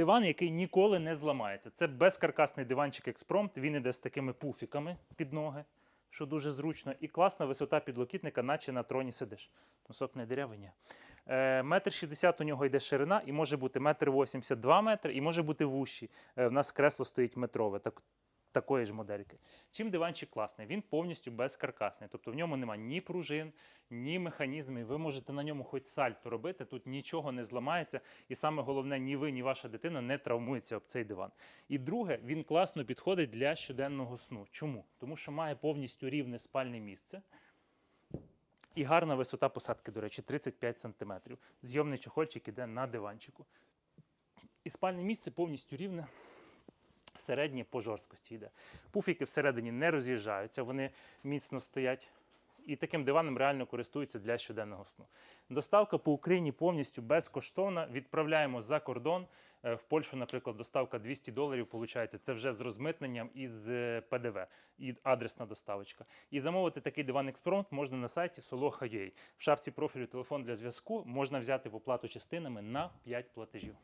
Диван, який ніколи не зламається. Це безкаркасний диванчик експромт. Він іде з такими пуфіками під ноги, що дуже зручно. І класна висота підлокітника, наче на троні сидиш. Носок не дирявий. Е, Метр шістдесят у нього йде ширина, і може бути метр вісімдесят два метри, і може бути вущий. Е, В нас кресло стоїть метрове. Так, такої ж модельки. Чим диванчик класний? Він повністю безкаркасний. Тобто в ньому немає ні пружин, ні механізмів. Ви можете на ньому хоч сальто робити, тут нічого не зламається. І саме головне, ні ви, ні ваша дитина не травмується об цей диван. І друге, він класно підходить для щоденного сну. Чому? Тому що має повністю рівне спальне місце. І гарна висота посадки, до речі, 35 см. Зйомний чохольчик іде на диванчику. І спальне місце повністю рівне. Середнє по жорсткості йде. Пуфіки всередині не роз'їжджаються, вони міцно стоять. І таким диваном реально користуються для щоденного сну. Доставка по Україні повністю безкоштовна. Відправляємо за кордон. Е, В Польщу, наприклад, доставка 200 доларів. Виходить, це вже з розмитненням і з е, ПДВ, і адресна доставочка. І замовити такий диван експромт можна на сайті Soloha.ua. В шапці профілю телефон для зв'язку можна взяти в оплату частинами на 5 платежів.